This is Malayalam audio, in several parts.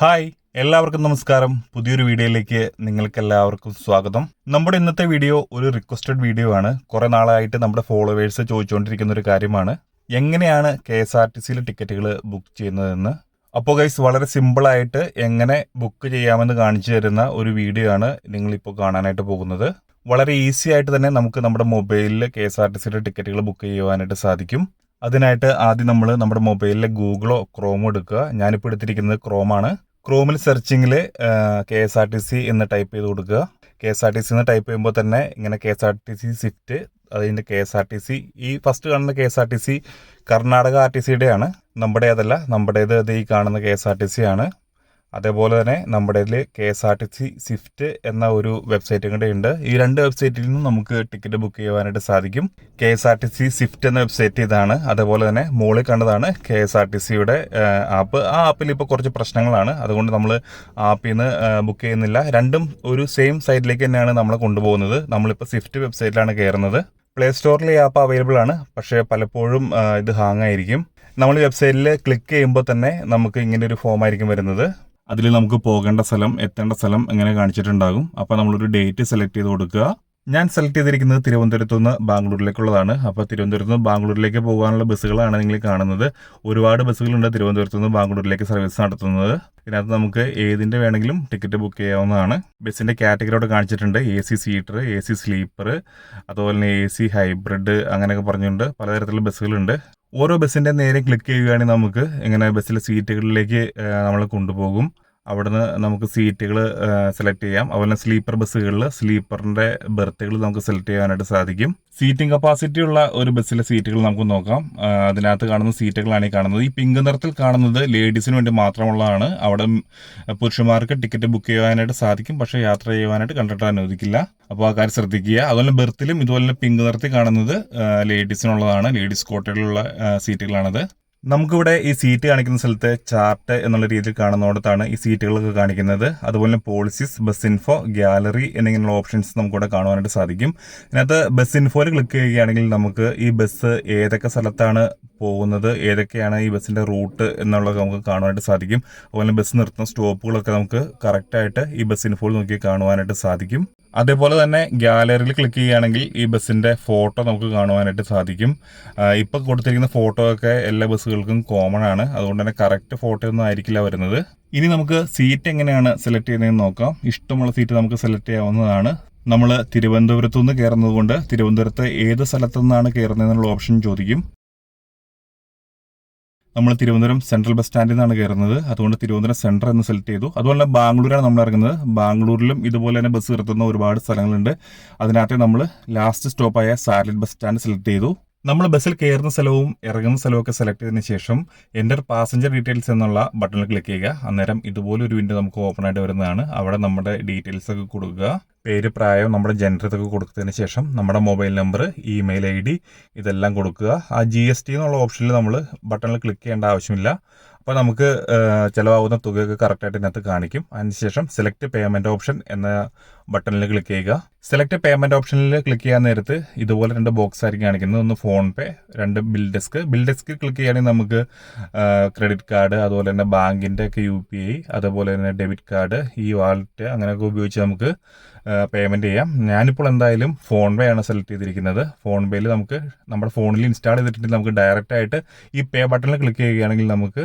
ഹായ് എല്ലാവർക്കും നമസ്കാരം. പുതിയൊരു വീഡിയോയിലേക്ക് നിങ്ങൾക്ക് എല്ലാവർക്കും സ്വാഗതം. നമ്മുടെ ഇന്നത്തെ വീഡിയോ ഒരു റിക്വസ്റ്റഡ് വീഡിയോ ആണ്. കുറെ നാളായിട്ട് നമ്മുടെ ഫോളോവേഴ്സ് ചോദിച്ചുകൊണ്ടിരിക്കുന്ന ഒരു കാര്യമാണ്. എങ്ങനെയാണ് കെ എസ് ആർ ടി സിയിലെ ടിക്കറ്റുകൾ ബുക്ക് ചെയ്യുന്നതെന്ന്? അപ്പോൾ ഗൈസ് വളരെ സിമ്പിളായിട്ട് എങ്ങനെ ബുക്ക് ചെയ്യാമെന്ന് കാണിച്ചു തരുന്ന ഒരു വീഡിയോ ആണ് നിങ്ങളിപ്പോൾ കാണാനായിട്ട് പോകുന്നത്. വളരെ ഈസി ആയിട്ട് തന്നെ നമുക്ക് നമ്മുടെ മൊബൈലിൽ കെ എസ് ആർ ടി സിയുടെ ടിക്കറ്റുകൾ ബുക്ക് ചെയ്യുവാനായിട്ട് സാധിക്കും. അതിനായിട്ട് ആദ്യം നമ്മൾ നമ്മുടെ മൊബൈലിലെ ഗൂഗിളോ ക്രോമോ എടുക്കുക. ഞാനിപ്പോൾ എടുത്തിരിക്കുന്നത് ക്രോമാണ്. ക്രോമിൽ സെർച്ചിങ്ങിൽ K S R T C എന്ന് ടൈപ്പ് ചെയ്ത് കൊടുക്കുക. K S R T C എന്ന് ടൈപ്പ് ചെയ്യുമ്പോൾ തന്നെ ഇങ്ങനെ K S R T C Swift അതിന്റെ K S R T C ഈ ഫസ്റ്റ് കാണുന്ന K S R T C Karnataka R T സിയുടെയാണ് നമ്മുടേതല്ല നമ്മുടേത് അത് ഈ കാണുന്ന K S R T C ആണ്. അതേപോലെ തന്നെ നമ്മുടെ K S R T C Swift എന്ന ഒരു വെബ്സൈറ്റും കൂടെ ഉണ്ട്. ഈ രണ്ട് വെബ്സൈറ്റിൽ നിന്നും നമുക്ക് ടിക്കറ്റ് ബുക്ക് ചെയ്യുവാനായിട്ട് സാധിക്കും. K S R T C Swift എന്ന വെബ്സൈറ്റ് ഇതാണ്. അതേപോലെ തന്നെ മുകളിൽ കണ്ടതാണ് കെ എസ് ആർ ടി സിയുടെ ആപ്പ്. ആ ആപ്പിൽ ഇപ്പോൾ കുറച്ച് പ്രശ്നങ്ങളാണ്. അതുകൊണ്ട് നമ്മൾ ആപ്പിൽ നിന്ന് ബുക്ക് ചെയ്യുന്നില്ല. രണ്ടും ഒരു സെയിം സൈറ്റിലേക്ക് തന്നെയാണ് നമ്മൾ കൊണ്ടുപോകുന്നത്. നമ്മളിപ്പോൾ സ്വിഫ്റ്റ് വെബ്സൈറ്റിലാണ് കയറുന്നത്. പ്ലേ സ്റ്റോറിൽ ഈ ആപ്പ് അവൈലബിൾ ആണ്. പക്ഷേ പലപ്പോഴും ഇത് ഹാങ് ആയിരിക്കും നമ്മൾ വെബ്സൈറ്റിൽ ക്ലിക്ക് ചെയ്യുമ്പോൾ തന്നെ നമുക്ക് ഇങ്ങനെ ഒരു ഫോം ആയിരിക്കും വരുന്നത്. അതിൽ നമുക്ക് പോകേണ്ട സ്ഥലം എത്തേണ്ട സ്ഥലം ഇങ്ങനെ കാണിച്ചിട്ടുണ്ടാകും. അപ്പോൾ നമ്മളൊരു ഡേറ്റ് സെലക്ട് ചെയ്ത് കൊടുക്കുക. ഞാൻ സെലക്ട് ചെയ്തിരിക്കുന്നത് തിരുവനന്തപുരത്തു നിന്ന് ബാംഗ്ലൂരിലേക്കുള്ളതാണ്. അപ്പോൾ തിരുവനന്തപുരത്ത് നിന്ന് ബാംഗ്ലൂരിലേക്ക് പോകാനുള്ള ബസ്സുകളാണ് നിങ്ങൾ കാണുന്നത്. ഒരുപാട് ബസ്സുകളുണ്ട് തിരുവനന്തപുരത്ത് നിന്ന് ബാംഗ്ലൂരിലേക്ക് സർവീസ് നടത്തുന്നത്. ഇതിനകത്ത് നമുക്ക് ഏതിന്റെ വേണമെങ്കിലും ടിക്കറ്റ് ബുക്ക് ചെയ്യാവുന്നതാണ്. ബസ്സിന്റെ കാറ്റഗറിയോട് കാണിച്ചിട്ടുണ്ട്. A C seater A C sleeper അതുപോലെ തന്നെ എ സി ഹൈബ്രിഡ് അങ്ങനെയൊക്കെ പറഞ്ഞുകൊണ്ട് പലതരത്തിലുള്ള ബസ്സുകളുണ്ട്. ഓരോ ബസ്സിന്റെ നേരെ ക്ലിക്ക് ചെയ്യുകയാണെങ്കിൽ നമുക്ക് എങ്ങനെ ബസ്സിലെ സീറ്റുകളിലേക്ക് നമ്മൾ കൊണ്ടുപോകും. അവിടുന്ന് നമുക്ക് സീറ്റുകൾ സെലക്ട് ചെയ്യാം. അതുപോലെ സ്ലീപ്പർ ബസ്സുകളിൽ സ്ലീപ്പറിന്റെ ബെർത്തുകൾ നമുക്ക് സെലക്ട് ചെയ്യാനായിട്ട് സാധിക്കും. സീറ്റിംഗ് കപ്പാസിറ്റി ഉള്ള ഒരു ബസ്സിലെ സീറ്റുകൾ നമുക്ക് നോക്കാം. അതിനകത്ത് കാണുന്ന സീറ്റുകളാണ് ഈ കാണുന്നത്. ഈ പിങ്ക് നിറത്തിൽ കാണുന്നത് ലേഡീസിന് വേണ്ടി മാത്രമുള്ളതാണ്. അവിടെ പുരുഷന്മാർക്ക് ടിക്കറ്റ് ബുക്ക് ചെയ്യാനായിട്ട് സാധിക്കും. പക്ഷെ യാത്ര ചെയ്യുവാനായിട്ട് കണ്ടിട്ട് അനുവദിക്കില്ല. അപ്പോൾ ആ കാര്യം ശ്രദ്ധിക്കുക. അതുപോലെ ബെർത്തിലും ഇതുപോലെ പിങ്ക് നിറത്തിൽ കാണുന്നത് ലേഡീസിനുള്ളതാണ് ലേഡീസ് കോട്ടകളിലുള്ള സീറ്റുകളാണത് നമുക്കിവിടെ ഈ സീറ്റ് കാണിക്കുന്ന സ്ഥലത്ത് ചാർട്ട് എന്നുള്ള രീതിയിൽ കാണുന്നിടത്താണ് ഈ സീറ്റുകളൊക്കെ കാണിക്കുന്നത്. അതുപോലെ പോളിസീസ് ബസ് ഇൻഫോ ഗ്യാലറി എന്നിങ്ങനെയുള്ള ഓപ്ഷൻസ് നമുക്കിവിടെ കാണുവാനായിട്ട് സാധിക്കും. ഇതിനകത്ത് ബസ് ഇൻഫോയിൽ ക്ലിക്ക് ചെയ്യുകയാണെങ്കിൽ നമുക്ക് ഈ ബസ് ഏതൊക്കെ സ്ഥലത്താണ് പോകുന്നത്? ഏതൊക്കെയാണ് ഈ ബസ്സിന്റെ റൂട്ട് എന്നുള്ളത് നമുക്ക് കാണുവാനായിട്ട് സാധിക്കും. അതുപോലെ ബസ് നിർത്തുന്ന സ്റ്റോപ്പുകളൊക്കെ നമുക്ക് കറക്റ്റായിട്ട് ഈ ബസ് ഇൻഫോയിൽ നോക്കി കാണുവാനായിട്ട് സാധിക്കും. അതേപോലെ തന്നെ ഗ്യാലറിയിൽ ക്ലിക്ക് ചെയ്യുകയാണെങ്കിൽ ഈ ബസ്സിന്റെ ഫോട്ടോ നമുക്ക് കാണുവാനായിട്ട് സാധിക്കും. ഇപ്പോൾ കൊടുത്തിരിക്കുന്ന ഫോട്ടോ ഒക്കെ എല്ലാ ബസ്സുകൾക്കും കോമൺ ആണ്. അതുകൊണ്ട് തന്നെ കറക്റ്റ് ഫോട്ടോ ഒന്നും ആയിരിക്കില്ല വരുന്നത്. ഇനി നമുക്ക് സീറ്റ് എങ്ങനെയാണ് സെലക്ട് ചെയ്യുന്നതെന്ന് നോക്കാം. ഇഷ്ടമുള്ള സീറ്റ് നമുക്ക് സെലക്ട് ചെയ്യാവുന്നതാണ്. നമ്മൾ തിരുവനന്തപുരത്തു നിന്ന് കയറുന്നത് കൊണ്ട് തിരുവനന്തപുരത്ത് ഏത് സ്ഥലത്തു നിന്നാണ് കയറുന്നതെന്നുള്ള ഓപ്ഷൻ ചോദിക്കും. നമ്മൾ തിരുവനന്തപുരം സെൻട്രൽ ബസ് സ്റ്റാൻഡിൽ നിന്നാണ് കയറുന്നത് അതുകൊണ്ട് തിരുവനന്തപുരം സെൻട്രൽ എന്ന് സെലക്ട് ചെയ്തു. അതുപോലെ തന്നെ ബാംഗ്ലൂരാണ് നമ്മൾ ഇറങ്ങുന്നത്. ബാംഗ്ലൂരിലും ഇതുപോലെ തന്നെ ബസ് നിർത്തുന്ന ഒരുപാട് സ്ഥലങ്ങളുണ്ട്. അതിനകത്ത് നമ്മൾ ലാസ്റ്റ് സ്റ്റോപ്പായ സാരലറ്റ് ബസ് സ്റ്റാൻഡ് സെലക്ട് ചെയ്തു. നമ്മൾ ബസ്സിൽ കയറുന്ന സ്ഥലവും ഇറങ്ങുന്ന സ്ഥലവും ഒക്കെ സെലക്ട് ചെയ്തതിന് ശേഷം എന്റെ പാസഞ്ചർ ഡീറ്റെയിൽസ് എന്നുള്ള ബട്ടണിൽ ക്ലിക്ക് ചെയ്യുക. അന്നേരം ഇതുപോലെ ഒരു വിൻഡോ നമുക്ക് ഓപ്പൺ ആയിട്ട് വരുന്നതാണ്. അവിടെ നമ്മുടെ ഡീറ്റെയിൽസ് ഒക്കെ കൊടുക്കുക. പേര് പ്രായം നമ്മുടെ ജെൻഡർ ഇതൊക്കെ കൊടുത്തതിന് ശേഷം നമ്മുടെ mobile number email I D ഇതെല്ലാം കൊടുക്കുക. ആ ജി എസ് ടി എന്നുള്ള ഓപ്ഷനിൽ നമ്മൾ ബട്ടണിൽ ക്ലിക്ക് ചെയ്യേണ്ട ആവശ്യമില്ല. അപ്പോൾ നമുക്ക് ചിലവാകുന്ന തുകയൊക്കെ കറക്റ്റായിട്ട് ഇതിനകത്ത് കാണിക്കും. അതിനുശേഷം സെലക്ട് പേയ്മെന്റ് ഓപ്ഷൻ എന്ന ബട്ടണിൽ ക്ലിക്ക് ചെയ്യുക. സെലക്ട് പേയ്മെന്റ് ഓപ്ഷനിൽ ക്ലിക്ക് ചെയ്യാൻ നേരത്ത് ഇതുപോലെ രണ്ട് ബോക്സ് ആയിരിക്കും കാണിക്കുന്നത്. ഒന്ന് ഫോൺ പേ രണ്ട് BillDesk BillDesk click ചെയ്യുകയാണെങ്കിൽ നമുക്ക് ക്രെഡിറ്റ് കാർഡ് അതുപോലെ തന്നെ ബാങ്കിന്റെ ഒക്കെ യു പി ഐ അതുപോലെ തന്നെ ഡെബിറ്റ് കാർഡ് ഈ വാലറ്റ് അങ്ങനെയൊക്കെ ഉപയോഗിച്ച് നമുക്ക് പേയ്മെന്റ് ചെയ്യാം. ഞാനിപ്പോൾ എന്തായാലും ഫോൺ പേ ആണ് സെലക്ട് ചെയ്തിരിക്കുന്നത്. ഫോൺ പേയിൽ നമുക്ക് നമ്മുടെ ഫോണിൽ ഇൻസ്റ്റാൾ ചെയ്തിട്ടുണ്ടെങ്കിൽ നമുക്ക് ഡയറക്റ്റ് ആയിട്ട് ഈ പേ ബട്ടണിൽ ക്ലിക്ക് ചെയ്യുകയാണെങ്കിൽ നമുക്ക്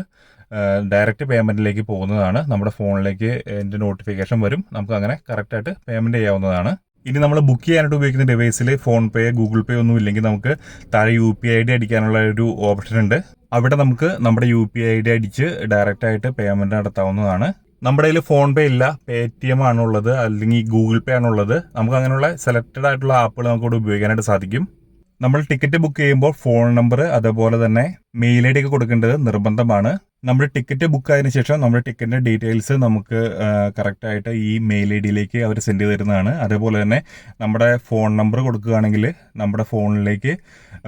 ഡയറക്റ്റ് പേയ്മെന്റിലേക്ക് പോകുന്നതാണ്. നമ്മുടെ ഫോണിലേക്ക് എന്റെ നോട്ടിഫിക്കേഷൻ വരും. നമുക്ക് അങ്ങനെ കറക്റ്റായിട്ട് പേയ്മെന്റ് ചെയ്യാവുന്നതാണ്. ഇനി നമ്മൾ ബുക്ക് ചെയ്യാനായിട്ട് ഉപയോഗിക്കുന്ന ഡിവൈസിൽ ഫോൺ പേ ഗൂഗിൾ പേ ഒന്നും ഇല്ലെങ്കിൽ നമുക്ക് താഴെ യു പി ഐ ഡി അടിക്കാനുള്ള ഒരു ഓപ്ഷൻ ഉണ്ട്. അവിടെ നമുക്ക് നമ്മുടെ യു പി ഐ ഡി അടിച്ച് ഡയറക്റ്റ് ആയിട്ട് പേയ്മെന്റ് നടത്താവുന്നതാണ്. നമ്മുടെ കയ്യിൽ ഫോൺ പേ ഇല്ല. പേ ടി എം ആണുള്ളത്. അല്ലെങ്കിൽ ഗൂഗിൾ പേ ആണുള്ളത്. നമുക്ക് അങ്ങനെയുള്ള സെലക്റ്റഡ് ആയിട്ടുള്ള ആപ്പുകൾ നമുക്ക് ഇവിടെ ഉപയോഗിക്കാനായിട്ട് സാധിക്കും. നമ്മൾ ടിക്കറ്റ് ബുക്ക് ചെയ്യുമ്പോൾ ഫോൺ നമ്പർ അതേപോലെ തന്നെ മെയിൽ ഐ ഡി ഒക്കെ കൊടുക്കേണ്ടത് നിർബന്ധമാണ്. നമ്മൾ ടിക്കറ്റ് ബുക്ക് ആയതിനു ശേഷം നമ്മുടെ ടിക്കറ്റിന്റെ ഡീറ്റെയിൽസ് നമുക്ക് കറക്റ്റ് ആയിട്ട് ഈ മെയിൽ ഐ ഡിയിലേക്ക് അവർ സെൻഡ് ചെയ്ത് തരുന്നതാണ്. അതേപോലെ തന്നെ നമ്മുടെ ഫോൺ നമ്പർ കൊടുക്കുകയാണെങ്കിൽ നമ്മുടെ ഫോണിലേക്ക്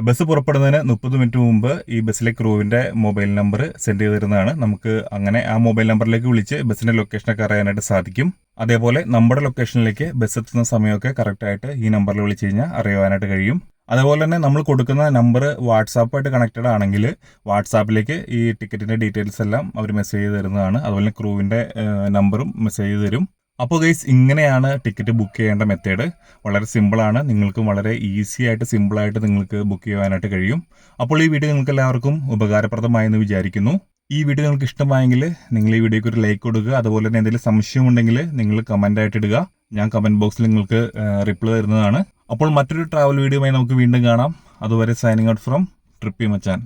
ബസ് പുറപ്പെടുന്നതിന് മുപ്പത് മിനിറ്റ് മുമ്പ് ഈ ബസ്സിലെ ക്രൂവിന്റെ മൊബൈൽ നമ്പർ സെൻഡ് ചെയ്ത് തരുന്നതാണ്. നമുക്ക് അങ്ങനെ ആ മൊബൈൽ നമ്പറിലേക്ക് വിളിച്ച് ബസ്സിന്റെ ലൊക്കേഷനൊക്കെ അറിയാനായിട്ട് സാധിക്കും. അതേപോലെ നമ്മുടെ ലൊക്കേഷനിലേക്ക് ബസ് എത്തുന്ന സമയമൊക്കെ കറക്റ്റായിട്ട് ഈ നമ്പറിൽ വിളിച്ച് കഴിഞ്ഞാൽ അറിയുവാനായിട്ട് കഴിയും. അതുപോലെ തന്നെ നമ്മൾ കൊടുക്കുന്ന നമ്പർ വാട്സാപ്പായിട്ട് കണക്റ്റഡ് ആണെങ്കിൽ വാട്സാപ്പിലേക്ക് ഈ ടിക്കറ്റിന്റെ ഡീറ്റെയിൽസ് എല്ലാം അവർ മെസ്സേജ് ചെയ്ത് തരുന്നതാണ്. അതുപോലെ ക്രൂവിന്റെ നമ്പറും മെസ്സേജ് ചെയ്ത് തരും. അപ്പോൾ ഗൈസ് ഇങ്ങനെയാണ് ടിക്കറ്റ് ബുക്ക് ചെയ്യേണ്ട മെത്തേഡ് വളരെ സിമ്പിളാണ് നിങ്ങൾക്കും വളരെ ഈസി ആയിട്ട് സിമ്പിളായിട്ട് നിങ്ങൾക്ക് ബുക്ക് ചെയ്യുവാനായിട്ട് കഴിയും. അപ്പോൾ ഈ വീഡിയോ നിങ്ങൾക്ക് എല്ലാവർക്കും ഉപകാരപ്രദമായെന്ന് വിചാരിക്കുന്നു. ഈ വീഡിയോ നിങ്ങൾക്ക് ഇഷ്ടമായെങ്കിൽ നിങ്ങൾ ഈ വീഡിയോക്ക് ഒരു ലൈക്ക് കൊടുക്കുക. അതുപോലെ തന്നെ എന്തെങ്കിലും സംശയമുണ്ടെങ്കിൽ നിങ്ങൾ കമന്റ് ആയിട്ട് ഇടുക. ഞാൻ കമന്റ് ബോക്സിൽ നിങ്ങൾക്ക് റിപ്ലൈ തരുന്നതാണ്. അപ്പോൾ മറ്റൊരു ട്രാവൽ വീഡിയോയുമായി നമുക്ക് വീണ്ടും കാണാം. അതുവരെ signing out from trippy Machan